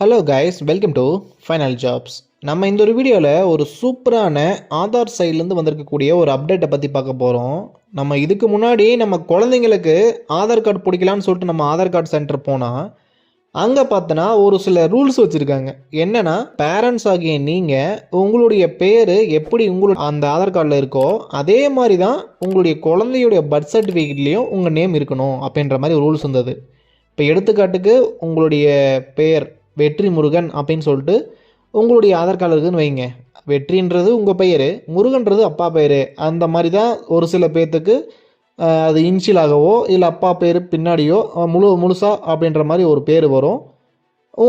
Hello guys welcome to final jobs நம்ம இந்த ஒரு வீடியோவில் ஒரு சூப்பரான ஆதார் சைட்லேருந்து வந்திருக்கக்கூடிய ஒரு அப்டேட்டை பற்றி பார்க்க போகிறோம் நம்ம இதுக்கு முன்னாடி நம்ம குழந்தைங்களுக்கு ஆதார் கார்டு பிடிக்கலான்னு சொல்லிட்டு நம்ம ஆதார் கார்டு சென்டர் போனால் அங்கே பார்த்தோன்னா ஒரு சில ரூல்ஸ் வச்சுருக்காங்க. என்னென்னா பேரண்ட்ஸ் ஆகிய நீங்கள் உங்களுடைய பேர் எப்படி உங்களுடைய அந்த ஆதார் கார்டில் இருக்கோ அதே மாதிரி தான் உங்களுடைய குழந்தையுடைய பர்த் சர்டிஃபிகேட்லேயும் உங்கள் நேம் இருக்கணும் அப்படின்ற மாதிரி ரூல்ஸ் இருந்தது. இப்போ எடுத்துக்காட்டுக்கு உங்களுடைய பெயர் வெற்றி முருகன் அப்படின்னு சொல்லிட்டு உங்களுடைய ஆதார் கார்டு இருக்குதுன்னு வைங்க. வெற்றின்றது உங்கள் பெயர் முருகன்றது அப்பா பெயர். அந்த மாதிரி தான் ஒரு சில பேர்த்துக்கு அது இன்ஷியலாகவோ இல்லை அப்பா பேர் பின்னாடியோ முழு முழுசா அப்படின்ற மாதிரி ஒரு பேர் வரும்.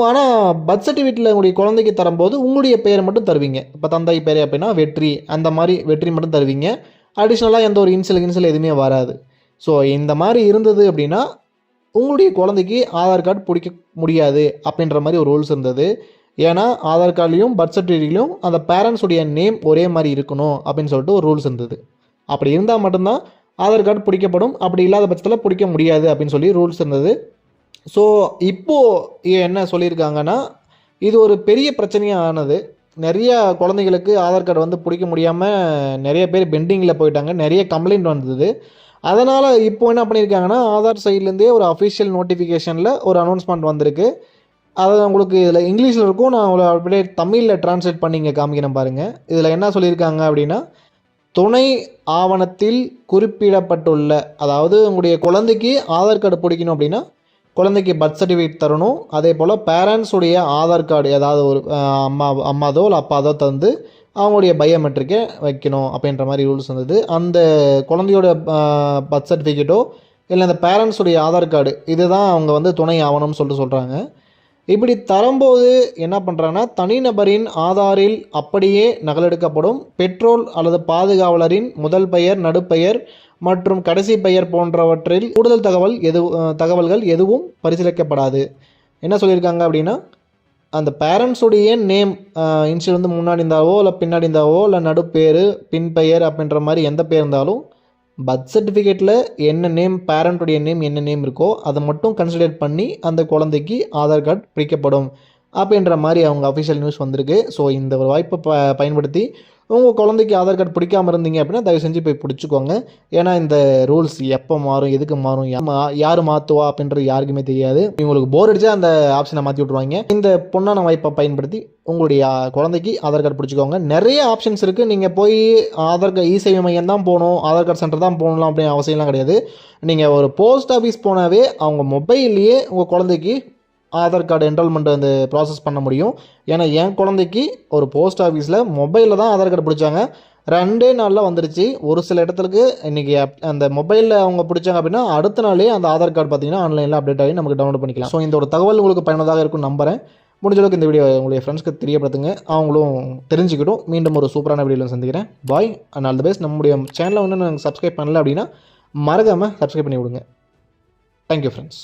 ஆனால் பர்த் சர்டிஃபிகேட்டில் உங்களுடைய குழந்தைக்கு தரும்போது உங்களுடைய பெயரை மட்டும் தருவீங்க. இப்போ தந்தை பேர் அப்படின்னா வெற்றி அந்த மாதிரி வெற்றி மட்டும் தருவீங்க. அடிஷ்னலாக எந்த ஒரு இன்சல் இன்சியல் எதுவுமே வராது. ஸோ இந்த மாதிரி இருந்தது அப்படின்னா உங்களுடைய குழந்தைக்கு ஆதார் கார்டு பிடிக்க முடியாது அப்படின்ற மாதிரி ஒரு ரூல்ஸ் இருந்தது. ஏன்னா ஆதார் கார்டுலையும் பர்த் சர்டிஃபிகேட்லையும் அந்த பேரண்ட்ஸுடைய நேம் ஒரே மாதிரி இருக்கணும் அப்படின்னு சொல்லிட்டு ஒரு ரூல்ஸ் இருந்தது. அப்படி இருந்தால் மட்டும்தான் ஆதார் கார்டு பிடிக்கப்படும். அப்படி இல்லாத பட்சத்தில் பிடிக்க முடியாது அப்படின்னு சொல்லி ரூல்ஸ் இருந்தது. ஸோ இப்போது என்ன சொல்லியிருக்காங்கன்னா இது ஒரு பெரிய பிரச்சனையாக ஆனது. நிறைய குழந்தைங்களுக்கு ஆதார் கார்டு வந்து பிடிக்க முடியாமல் நிறைய பேர் பெண்டிங்கில் போயிட்டாங்க. நிறைய கம்ப்ளைண்ட் வந்தது. அதனால் இப்போ என்ன பண்ணியிருக்காங்கன்னா ஆதார் சைட்லேருந்தே ஒரு அஃபிஷியல் நோட்டிஃபிகேஷனில் ஒரு அனௌன்ஸ்மெண்ட் வந்திருக்கு. அதை உங்களுக்கு இதில் இங்கிலீஷில் இருக்கும். நான் உங்களை அப்படியே தமிழில் ட்ரான்ஸ்லேட் பண்ணி இங்கே காமிக்கிறேன் பாருங்கள் இதில் என்ன சொல்லியிருக்காங்க அப்படின்னா துணை ஆவணத்தில் குறிப்பிடப்பட்டுள்ள அதாவது உங்களுடைய குழந்தைக்கு ஆதார் கார்டு பிடிக்கணும் அப்படின்னா குழந்தைக்கு பர்த் சர்டிஃபிகேட் தரணும். அதே போல் பேரண்ட்ஸுடைய ஆதார் கார்டு ஏதாவது ஒரு அம்மா அம்மாதோ இல்லை அப்பாதோ தந்து அவங்களுடைய பயோமெட்ரிக்கை வைக்கணும் அப்படின்ற மாதிரி ரூல்ஸ் வந்தது அந்த குழந்தையோட பர்த் சர்டிஃபிகேட்டோ இல்லை அந்த பேரண்ட்ஸுடைய ஆதார் கார்டு இதுதான் அவங்க வந்து துணை ஆவணம்னு சொல்லிட்டு சொல்கிறாங்க இப்படி தரும்போது என்ன பண்ணுறாங்கன்னா தனிநபரின் ஆதாரில் அப்படியே நகலெடுக்கப்படும். பெட்ரோல் அல்லது பாதுகாவலரின் முதல் பெயர் நடுப்பெயர் மற்றும் கடைசி பெயர் போன்றவற்றில் கூடுதல் தகவல் எது தகவல்கள் எதுவும் பரிசீலிக்கப்படாது. என்ன சொல்லியிருக்காங்க அப்படின்னா அந்த பேரண்ட்ஸுடைய நேம் இன்ஷியல் வந்து முன்னாடி இருந்தாவோ இல்லை பின்னாடி இருந்தாவோ இல்லை நடுப்பேர் பின் பெயர் அப்படின்ற மாதிரி எந்த பேர் இருந்தாலும் பர்த் சர்டிஃபிகேட்டில் என்ன நேம் பேரண்ட்டுடைய நேம் என்ன நேம் இருக்கோ அதை மட்டும் கன்சிடர் பண்ணி அந்த குழந்தைக்கு ஆதார் கார்டு பிடிக்கப்படும். அப்படின்ற மாதிரி அவங்க அஃபிஷியல் நியூஸ் வந்திருக்கு. ஸோ இந்த ஒரு வாய்ப்பை ப பயன்படுத்தி உங்கள் குழந்தைக்கு ஆதார் கார்டு பிடிக்காம இருந்தீங்க அப்படின்னா தயவு செஞ்சு போய் பிடிச்சிக்கோங்க. ஏன்னா இந்த ரூல்ஸ் எப்போ மாறும் எதுக்கு மாறும் மா- யார் மாற்றுவா அப்படின்றது யாருக்குமே தெரியாது. இவங்களுக்கு போர் அடிச்சா அந்த ஆப்ஷனை மாற்றி விட்ருவாங்க இந்த பொண்ணான வாய்ப்பை பயன்படுத்தி உங்களுடைய குழந்தைக்கு ஆதார் கார்டு பிடிச்சிக்கோங்க. நிறைய ஆப்ஷன்ஸ் இருக்குது நீங்கள் போய் ஆதார் கார்டு இ சேவை மையம் தான் போகணும் ஆதார் கார்டு சென்டர் தான் போகணும் அப்படின்னு அவசியம்லாம் கிடையாது. நீங்கள் ஒரு போஸ்ட் ஆஃபீஸ் போனாவே அவங்க மொபைல்லையே உங்கள் குழந்தைக்கு ஆதார் கார்டு என்ரோல்மெண்ட் வந்து ப்ராசஸ் பண்ண முடியும். ஏன்னா என் குழந்தைக்கு ஒரு போஸ்ட் ஆஃபீஸில் மொபைலில் தான் ஆதார் கார்டு பிடிச்சாங்க. ரெண்டே நாளில் வந்துருச்சு. ஒரு சில இடத்துக்கு இன்றைக்கி அந்த மொபைலில் அவங்க பிடிச்சாங்க அப்படின்னா அடுத்த நாளே அந்த ஆதார் கார்டு பார்த்தீங்கன்னா ஆன்லைனில் அப்டேட் ஆகி நமக்கு டவுன்லோட் பண்ணிக்கலாம். ஸோ இந்த ஒரு தகவல் உங்களுக்கு பயனுள்ளதாக இருக்கும் நம்புகிறேன் முடிஞ்ச அளவுக்கு இந்த வீடியோ உங்களுடைய ஃப்ரெண்ட்ஸ்க்கு தெரியப்படுத்துங்க. அவங்களும் தெரிஞ்சுக்கிட்டும். மீண்டும் ஒரு சூப்பரான வீடியோவில் சந்திக்கிறேன். Bye and all the best நம்முடைய சேனலை வந்து நாங்கள் சப்ஸ்கிரைப் பண்ணல அப்படின்னா மறக்காமல் சப்ஸ்கிரைப் பண்ணி விடுங்க தேங்க்யூ ஃப்ரெண்ட்ஸ்